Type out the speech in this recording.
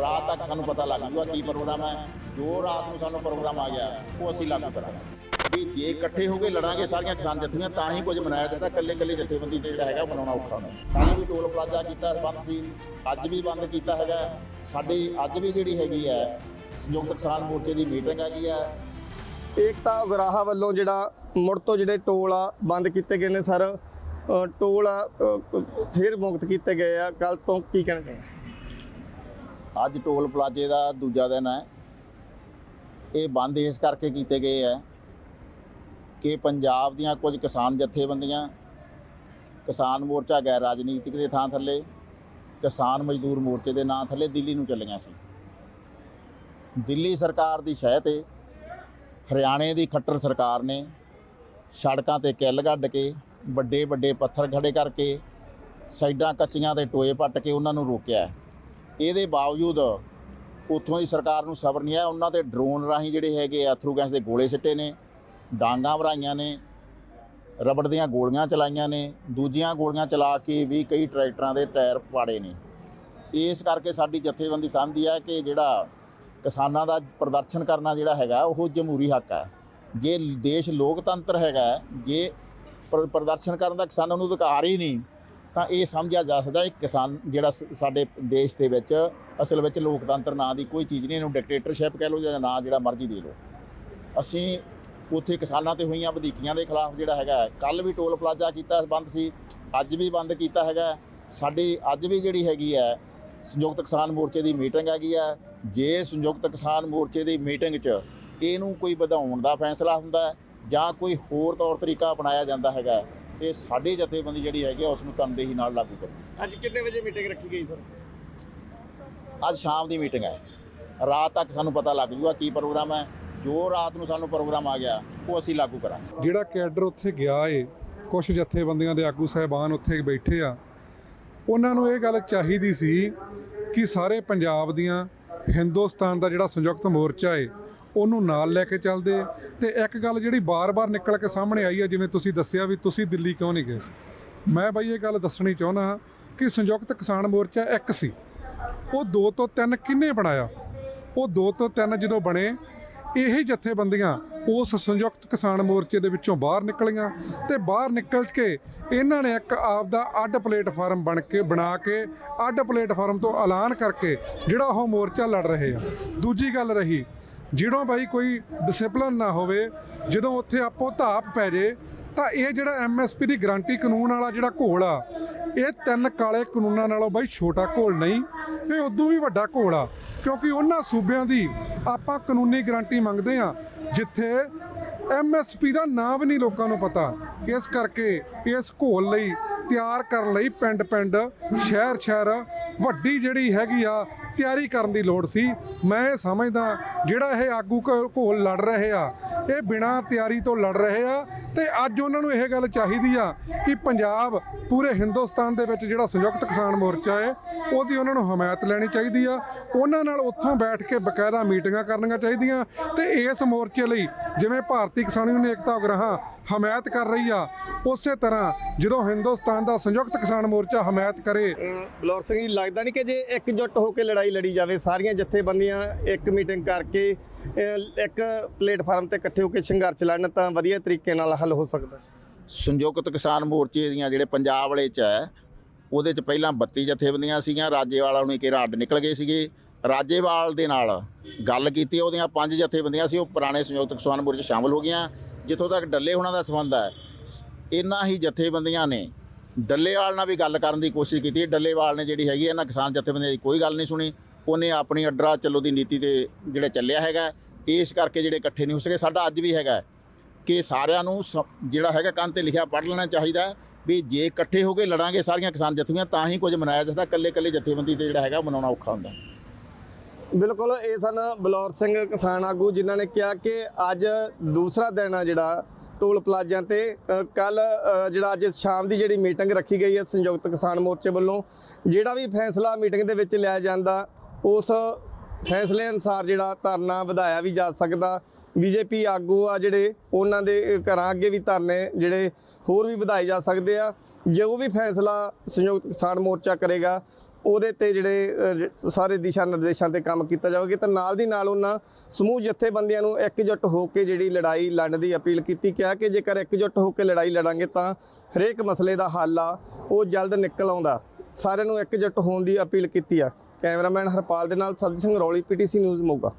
ਰਾਤ ਤੱਕ ਸਾਨੂੰ ਪਤਾ ਲੱਗ ਜੂਗਾ ਕੀ ਪ੍ਰੋਗਰਾਮ ਹੈ। ਜੋ ਰਾਤ ਨੂੰ ਸਾਨੂੰ ਪ੍ਰੋਗਰਾਮ ਆ ਗਿਆ ਉਹ ਅਸੀਂ ਲਾਗੂ ਕਰਾਂਗੇ। ਵੀ ਜੇ ਇਕੱਠੇ ਹੋ ਕੇ ਲੜਾਂਗੇ ਸਾਰੀਆਂ ਕਿਸਾਨ ਜਥੇਬੰਦੀਆਂ ਤਾਂ ਹੀ ਕੁਝ ਮਨਾਇਆ ਜਾਂਦਾ। ਇਕੱਲੇ ਇਕੱਲੇ ਜਥੇਬੰਦੀ ਜਿਹੜਾ ਹੈਗਾ ਬਣਾਉਣਾ ਔਖਾ ਹੁੰਦਾ। ਤਾਂ ਵੀ ਟੋਲ ਪਲਾਜ਼ਾ ਕੀਤਾ ਬੰਦ ਸੀ। ਅੱਜ ਵੀ ਬੰਦ ਕੀਤਾ ਹੈਗਾ। ਸਾਡੀ ਅੱਜ ਵੀ ਜਿਹੜੀ ਹੈਗੀ ਹੈ ਸੰਯੁਕਤ ਕਿਸਾਨ ਮੋਰਚੇ ਦੀ ਮੀਟਿੰਗ ਹੈਗੀ ਹੈ। ਏਕਤਾ ਉਗਰਾਹਾ ਵੱਲੋਂ ਜਿਹੜਾ ਮੁੜ ਤੋਂ ਜਿਹੜੇ ਟੋਲ ਆ ਬੰਦ ਕੀਤੇ ਗਏ ਨੇ ਸਰ ਟੋਲ ਆ ਅ, ਫਿਰ ਮੁਕਤ ਕੀਤੇ ਗਏ ਆ। ਕੱਲ ਤੋਂ ਕੀ ਕਹਿਣਾ ਚਾਹੁੰਦੇ ਅੱਜ ਟੋਲ ਪਲਾਜ਼ੇ ਦਾ ਦੂਜਾ ਦਿਨ ਹੈ ਇਹ ਬੰਦ ਇਸ ਕਰਕੇ ਕੀਤੇ ਗਏ ਹੈ ਕਿ ਪੰਜਾਬ ਦੀਆਂ ਕੁਝ ਕਿਸਾਨ ਜਥੇਬੰਦੀਆਂ, ਕਿਸਾਨ ਮੋਰਚਾ ਗੈਰ ਰਾਜਨੀਤਿਕ ਦੇ ਥਾਂ ਥੱਲੇ, ਕਿਸਾਨ ਮਜ਼ਦੂਰ ਮੋਰਚੇ ਦੇ ਨਾਂ ਥੱਲੇ ਦਿੱਲੀ ਨੂੰ ਚੱਲੀਆਂ ਸੀ ਦਿੱਲੀ ਸਰਕਾਰ ਦੀ ਸ਼ਹਿ ਤੇ ਹਰਿਆਣੇ ਦੀ ਖੱਟਰ ਸਰਕਾਰ ਨੇ ਸੜਕਾਂ ਤੇ ਕਿੱਲ ਗੱਡ ਕੇ ਵੱਡੇ ਵੱਡੇ ਪੱਥਰ ਖੜੇ ਕਰਕੇ, ਸਾਈਡਾਂ ਕੱਚੀਆਂ ਤੇ ਟੋਏ ਪੱਟ ਕੇ ਉਹਨਾਂ ਨੂੰ ਰੋਕਿਆ ਹੈ। ਇਹਦੇ ਬਾਵਜੂਦ ਉੱਥੋਂ ਦੀ ਸਰਕਾਰ ਨੂੰ ਸਬਰ ਨਹੀਂ ਆਇਆ। ਉਹਨਾਂ ਤੇ ਡਰੋਨ ਰਾਹੀਂ ਜਿਹੜੇ ਹੈਗੇ ਆ ਗੈਸ ਦੇ ਗੋਲੇ ਸਿੱਟੇ ਨੇ, ਡਾਂਗਾਂ ਭਰਾਈਆਂ ਨੇ, ਰਬੜ ਦੀਆਂ ਗੋਲੀਆਂ ਚਲਾਈਆਂ ਨੇ, ਦੂਜੀਆਂ ਗੋਲੀਆਂ ਚਲਾ ਕੇ ਵੀ ਕਈ ਟਰੈਕਟਰਾਂ ਦੇ ਟਾਇਰ ਪਾੜੇ ਨੇ। ਇਸ ਕਰਕੇ ਸਾਡੀ ਜਥੇਬੰਦੀ ਸਮਝਦੀ ਹੈ ਕਿ ਜਿਹੜਾ ਕਿਸਾਨਾਂ ਦਾ ਪ੍ਰਦਰਸ਼ਨ ਕਰਨਾ ਜਿਹੜਾ ਹੈਗਾ, ਉਹ ਜਮਹੂਰੀ ਹੱਕ ਹੈ ਜੇ ਦੇਸ਼ ਲੋਕਤੰਤਰ ਹੈਗਾ, ਜੇ ਪ੍ਰ- ਪ੍ਰਦਰਸ਼ਨ ਕਰਨ ਦਾ ਕਿਸਾਨਾਂ ਨੂੰ ਅਧਿਕਾਰ ਹੀ ਨਹੀਂ ਤਾਂ ਇਹ ਸਮਝਿਆ ਜਾ ਸਕਦਾ ਹੈ ਕਿਸਾਨ ਜਿਹੜਾ ਸ- ਸਾਡੇ ਦੇਸ਼ ਦੇ ਵਿੱਚ ਅਸਲ ਵਿੱਚ ਲੋਕਤੰਤਰ ਨਾਂ ਦੀ ਕੋਈ ਚੀਜ਼ ਨਹੀਂ, ਇਹਨੂੰ ਡਿਕਟੇਟਰਸ਼ਿਪ ਕਹਿ ਲਓ ਜਾਂ ਨਾਂ ਜਿਹੜਾ ਮਰਜ਼ੀ ਦੇ ਲਓ। ਅਸੀਂ ਉੱਥੇ ਕਿਸਾਨਾਂ ਤੇ ਹੋਈਆਂ ਵਧੀਕੀਆਂ ਦੇ ਖਿਲਾਫ ਜਿਹੜਾ ਹੈਗਾ ਕੱਲ ਵੀ ਟੋਲ ਪਲਾਜ਼ਾ ਕੀਤਾ ਬੰਦ ਸੀ, ਅੱਜ ਵੀ ਬੰਦ ਕੀਤਾ ਹੈਗਾ ਸਾਡੀ ਅੱਜ ਵੀ ਜਿਹੜੀ ਹੈਗੀ ਹੈ, ਸੰਯੁਕਤ ਕਿਸਾਨ ਮੋਰਚੇ ਦੀ ਮੀਟਿੰਗ ਹੈਗੀ ਹੈ, ਜੇ ਸੰਯੁਕਤ ਕਿਸਾਨ ਮੋਰਚੇ ਦੀ ਮੀਟਿੰਗ 'ਚ ਇਹਨੂੰ ਕੋਈ ਵਧਾਉਣ ਦਾ ਫੈਸਲਾ ਹੁੰਦਾ ਜਾਂ ਕੋਈ ਹੋਰ ਤੌਰ ਤਰੀਕਾ ਅਪਣਾਇਆ ਜਾਂਦਾ ਹੈਗਾ ਇਹ ਸਾਡੀ ਜਥੇਬੰਦੀ ਜਿਹੜੀ ਹੈਗੀ ਆ ਉਸ ਨੂੰ ਤਨਦੇਹੀ ਨਾਲ ਲਾਗੂ ਕਰੂ। ਅੱਜ ਕਿੰਨੇ ਵਜੇ ਮੀਟਿੰਗ ਰੱਖੀ ਗਈ ਸਰ ਅੱਜ ਸ਼ਾਮ ਦੀ ਮੀਟਿੰਗ ਹੈ। ਰਾਤ ਤੱਕ ਸਾਨੂੰ ਪਤਾ ਲੱਗ ਜੂਗਾ ਕੀ ਪ੍ਰੋਗਰਾਮ ਹੈ। ਜੋ ਰਾਤ ਨੂੰ ਸਾਨੂੰ ਪ੍ਰੋਗਰਾਮ ਆ ਗਿਆ ਉਹ ਅਸੀਂ ਲਾਗੂ ਕਰਾਂਗੇ। ਜਿਹੜਾ ਕੈਡਰ ਉੱਥੇ ਗਿਆ ਏ ਕੁਝ ਜਥੇਬੰਦੀਆਂ ਦੇ ਆਗੂ ਸਾਹਿਬਾਨ ਉੱਥੇ ਬੈਠੇ ਆ ਉਹਨਾਂ ਨੂੰ ਇਹ ਗੱਲ ਚਾਹੀਦੀ ਸੀ ਕਿ ਸਾਰੇ ਪੰਜਾਬ ਦੀਆਂ ਹਿੰਦੁਸਤਾਨ ਦਾ ਜਿਹੜਾ ਸੰਯੁਕਤ ਮੋਰਚਾ ਏ ਉਹਨੂੰ ਨਾਲ ਲੈ ਕੇ ਚੱਲਦੇ। ਤੇ ਇੱਕ ਗੱਲ ਜਿਹੜੀ ਬਾਰ-ਬਾਰ ਨਿਕਲ ਕੇ ਸਾਹਮਣੇ ਆਈ ਹੈ ਜਿਵੇਂ ਤੁਸੀਂ ਦੱਸਿਆ ਵੀ ਤੁਸੀਂ ਦਿੱਲੀ ਕਿਉਂ ਨਹੀਂ ਗਏ। ਮੈਂ ਬਈ ਇਹ ਗੱਲ ਦੱਸਣੀ ਚਾਹੁੰਦਾ ਹਾਂ ਕਿ ਸੰਯੁਕਤ ਕਿਸਾਨ ਮੋਰਚਾ ਇੱਕ ਸੀ। ਉਹ ਦੋ ਤੋਂ ਤਿੰਨ ਕਿੰਨੇ ਬਣਾਇਆ? ਉਹ ਦੋ ਤੋਂ ਤਿੰਨ ਜਦੋਂ ਬਣੇ, ਇਹੀ ਜਥੇਬੰਦੀਆਂ ਉਸ ਸੰਯੁਕਤ ਕਿਸਾਨ ਮੋਰਚੇ ਦੇ ਵਿੱਚੋਂ ਬਾਹਰ ਨਿਕਲੀਆਂ ਤੇ ਬਾਹਰ ਨਿਕਲ ਕੇ ਇਹਨਾਂ ਨੇ ਇੱਕ ਆਪ ਦਾ ਅੱਡ ਪਲੇਟਫਾਰਮ ਬਣ ਕੇ, ਬਣਾ ਕੇ, ਅੱਡ ਪਲੇਟਫਾਰਮ ਤੋਂ ਐਲਾਨ ਕਰਕੇ ਜਿਹੜਾ ਉਹ ਮੋਰਚਾ ਲੜ ਰਹੇ ਆ। ਦੂਜੀ ਗੱਲ ਰਹੀ ਜਿਹੜੋਂ ਬਾਈ ਕੋਈ ਡਿਸਪਲਿਨ ਨਾ ਹੋਵੇ, ਜਦੋਂ ਉੱਥੇ ਆਪੋ ਧਾਪ ਪੈ ਜੇ, ਤਾਂ ਇਹ ਜਿਹੜਾ ਐਮਐਸਪੀ ਦੀ ਗਰੰਟੀ ਕਾਨੂੰਨ ਵਾਲਾ ਜਿਹੜਾ ਘੋਲ ਆ, ਇਹ ਤਿੰਨ ਕਾਲੇ ਕਾਨੂੰਨਾਂ ਨਾਲੋਂ ਬਾਈ ਛੋਟਾ ਘੋਲ ਨਹੀਂ, ਇਹ ਉਦੋਂ ਵੀ ਵੱਡਾ ਘੋਲ ਆ। ਕਿਉਂਕਿ ਉਹਨਾਂ ਸੂਬਿਆਂ ਦੀ ਆਪਾਂ ਕਾਨੂੰਨੀ ਗਰੰਟੀ ਮੰਗਦੇ ਆ ਜਿੱਥੇ ਐਮਐਸਪੀ ਦਾ ਨਾਮ ਵੀ ਨਹੀਂ ਲੋਕਾਂ ਨੂੰ ਪਤਾ। ਇਸ ਕਰਕੇ ਇਸ ਘੋਲ ਲਈ ਤਿਆਰ ਕਰਨ ਲਈ ਪਿੰਡ ਪਿੰਡ ਸ਼ਹਿਰ ਸ਼ਹਿਰ ਵੱਡੀ ਜਿਹੜੀ ਹੈਗੀ ਆ ਤਿਆਰੀ ਕਰਨ ਦੀ ਲੋੜ ਸੀ। ਮੈਂ ਇਹ ਸਮਝਦਾ ਜਿਹੜਾ ਇਹ ਆਗੂ ਘ- ਘੋਲ ਲੜ ਰਹੇ ਆ ਇਹ ਬਿਨਾਂ ਤਿਆਰੀ ਤੋਂ ਲੜ ਰਹੇ ਆ ਤੇ ਅੱਜ ਉਹਨਾਂ ਨੂੰ ਇਹ ਗੱਲ ਚਾਹੀਦੀ ਆ ਕਿ ਪੰਜਾਬ ਪੂਰੇ ਹਿੰਦੁਸਤਾਨ ਦੇ ਵਿੱਚ ਜਿਹੜਾ ਸੰਯੁਕਤ ਕਿਸਾਨ ਮੋਰਚਾ ਹੈ, ਉਹਦੀ ਉਹਨਾਂ ਨੂੰ ਹਮਾਇਤ ਲੈਣੀ ਚਾਹੀਦੀ ਆ। ਉਹਨਾਂ ਨਾਲ ਉੱਥੋਂ ਬੈਠ ਕੇ ਬਕਾਇਦਾ ਮੀਟਿੰਗਾਂ ਕਰਨੀਆਂ ਚਾਹੀਦੀਆਂ ਤੇ ਇਸ ਮੋਰਚੇ ਲਈ ਜਿਵੇਂ ਭਾਰਤੀ ਕਿਸਾਨ ਯੂਨੀਅਨ ਏਕਤਾ ਉਗਰਾਹਾਂ ਹਮਾਇਤ ਕਰ ਰਹੀ ਆ, ਉਸੇ ਤਰ੍ਹਾਂ ਜਦੋਂ ਹਿੰਦੁਸਤਾਨ ਦਾ ਸੰਯੁਕਤ ਕਿਸਾਨ ਮੋਰਚਾ ਹਮਾਇਤ ਕਰੇ। ਬਲੌਰ ਸਿੰਘ ਜੀ, ਲੱਗਦਾ ਨਹੀਂ ਕਿ ਜੇ ਇੱਕ ਜੁੱਟ ਹੋ ਕੇ ਲੜਾਈ ਲੜੀ ਜਾਵੇ, ਸਾਰੀਆਂ ਜਥੇਬੰਦੀਆਂ ਇੱਕ ਮੀਟਿੰਗ ਕਰਕੇ ਇੱਕ ਪਲੇਟਫਾਰਮ ਤੇ ਇਕੱਠੇ ਹੋ ਕੇ ਸੰਘਰਸ਼ ਲੜਨ ਤਾਂ ਵਧੀਆ ਤਰੀਕੇ ਨਾਲ ਹੱਲ ਹੋ ਸਕਦਾ। ਸੰਯੁਕਤ ਕਿਸਾਨ ਮੋਰਚੇ ਦੀਆਂ ਜਿਹੜੇ ਪੰਜਾਬ ਵਾਲੇ ਚ ਹੈ, ਉਹਦੇ ਚ ਪਹਿਲਾਂ 32 ਜਥੇਬੰਦੀਆਂ ਸੀਗੀਆਂ, ਰਾਜੇਵਾਲ ਨੂੰ ਕਿ ਅੱਡ ਨਿਕਲ ਗਏ ਸੀਗੇ। ਰਾਜੇਵਾਲ ਦੇ ਨਾਲ ਗੱਲ ਕੀਤੀ, ਉਹਦੀਆਂ ਪੰਜ ਜਥੇਬੰਦੀਆਂ ਸੀ, ਉਹ ਪੁਰਾਣੇ ਸੰਯੁਕਤ ਕਿਸਾਨ ਮੋਰਚੇ 'ਚ ਸ਼ਾਮਲ ਹੋ ਗਈਆਂ। ਜਿੱਥੋਂ ਤੱਕ ਡੱਲੇ ਹੋਣਾ ਦਾ ਸੰਬੰਧ ਹੈ ਇਹਨਾਂ ਹੀ ਜਥੇਬੰਦੀਆਂ ਨੇ ਡੱਲੇਵਾਲ ਨਾਲ ਵੀ ਗੱਲ ਕਰਨ ਦੀ ਕੋਸ਼ਿਸ਼ ਕੀਤੀ। ਡੱਲੇਵਾਲ ਨੇ ਜਿਹੜੀ ਹੈਗੀ ਇਹਨਾਂ ਕਿਸਾਨ ਜਥੇਬੰਦੀਆਂ ਦੀ ਕੋਈ ਗੱਲ ਨਹੀਂ ਸੁਣੀ। ਉਹਨੇ ਆਪਣੀ ਅਡਰਾ ਚੱਲੋ ਦੀ ਨੀਤੀ ਤੇ ਜਿਹੜਾ ਚੱਲਿਆ ਹੈਗਾ ਇਸ ਕਰਕੇ ਜਿਹੜੇ ਇਕੱਠੇ ਨਹੀਂ ਹੋ ਸਕੇ, ਸਾਡਾ ਅੱਜ ਵੀ ਹੈਗਾ ਕਿ ਸਾਰਿਆਂ ਨੂੰ ਸ- ਜਿਹੜਾ ਹੈਗਾ ਕੰਨ ਤੇ ਲਿਖਿਆ ਪੜ੍ਹ ਲੈਣਾ ਚਾਹੀਦਾ ਵੀ ਜੇ ਇਕੱਠੇ ਹੋ ਕੇ ਲੜਾਂਗੇ ਸਾਰੀਆਂ ਕਿਸਾਨ ਜਥੇਬੰਦੀਆਂ, ਤਾਂ ਹੀ ਕੁਝ ਮਨਾਇਆ ਜਾਂਦਾ ਇਕੱਲੇ ਇਕੱਲੇ ਜਥੇਬੰਦੀ ਤੇ ਜਿਹੜਾ ਹੈਗਾ ਉਹ ਮਨਾਉਣਾ ਔਖਾ ਹੁੰਦਾ। ਬਿਲਕੁਲ, ਇਹ ਸਨ ਬਲੌਰ ਸਿੰਘ ਕਿਸਾਨ ਆਗੂ, ਜਿਨ੍ਹਾਂ ਨੇ ਕਿਹਾ ਕਿ ਅੱਜ ਦੂਸਰਾ ਦਿਨ ਆ ਜਿਹੜਾ ਟੋਲ ਪਲਾਜ਼ਿਆਂ ਤੇ ਕੱਲ ਜਿਹੜਾ ਅੱਜ ਸ਼ਾਮ ਦੀ ਜਿਹੜੀ ਮੀਟਿੰਗ ਰੱਖੀ ਗਈ ਹੈ ਸੰਯੁਕਤ ਕਿਸਾਨ ਮੋਰਚੇ ਵੱਲੋਂ, ਜਿਹੜਾ ਵੀ ਫੈਸਲਾ ਮੀਟਿੰਗ ਦੇ ਵਿੱਚ ਲਿਆ ਜਾਂਦਾ ਉਸ ਫੈਸਲੇ ਅਨੁਸਾਰ ਜਿਹੜਾ ਧਰਨਾ ਵਧਾਇਆ ਵੀ ਜਾ ਸਕਦਾ। ਬੀਜੇਪੀ ਆਗੂ ਆ ਜਿਹੜੇ, ਉਹਨਾਂ ਦੇ ਘਰਾਂ ਅੱਗੇ ਵੀ ਧਰਨੇ ਜਿਹੜੇ ਹੋਰ ਵੀ ਵਧਾਏ ਜਾ ਸਕਦੇ ਆ। ਜੋ ਵੀ ਫੈਸਲਾ ਸੰਯੁਕਤ ਕਿਸਾਨ ਮੋਰਚਾ ਕਰੇਗਾ, ਉਹਦੇ ਤੇ ਜਿਹੜੇ ਸਾਰੇ ਦਿਸ਼ਾ ਨਿਰਦੇਸ਼ਾਂ ਤੇ ਕੰਮ ਕੀਤਾ ਜਾਵੇਗਾ ਤਾਂ ਨਾਲ ਦੀ ਨਾਲ ਉਹਨਾਂ ਸਮੂਹ ਜਥੇਬੰਦੀਆਂ ਨੂੰ ਇਕਜੁੱਟ ਹੋ ਕੇ ਜਿਹੜੀ ਲੜਾਈ ਲੜਨ ਦੀ ਅਪੀਲ ਕੀਤੀ, ਕਿਹਾ ਕਿ ਜੇਕਰ ਇਕਜੁੱਟ ਹੋ ਕੇ ਲੜਾਈ ਲੜਾਂਗੇ ਤਾਂ ਹਰੇਕ ਮਸਲੇ ਦਾ ਹੱਲ ਆ, ਉਹ ਜਲਦ ਨਿਕਲ ਆਉਂਦਾ। ਸਾਰਿਆਂ ਨੂੰ ਇਕਜੁੱਟ ਹੋਣ ਦੀ ਅਪੀਲ ਕੀਤੀ ਆ। ਕੈਮਰਾਮੈਨ ਹਰਪਾਲ ਦੇ ਨਾਲ ਸਰਬਜੀਤ ਸਿੰਘ ਰੌਲੀ ਪੀਟੀਸੀ ਨਿਊਜ਼ ਮੋਗਾ।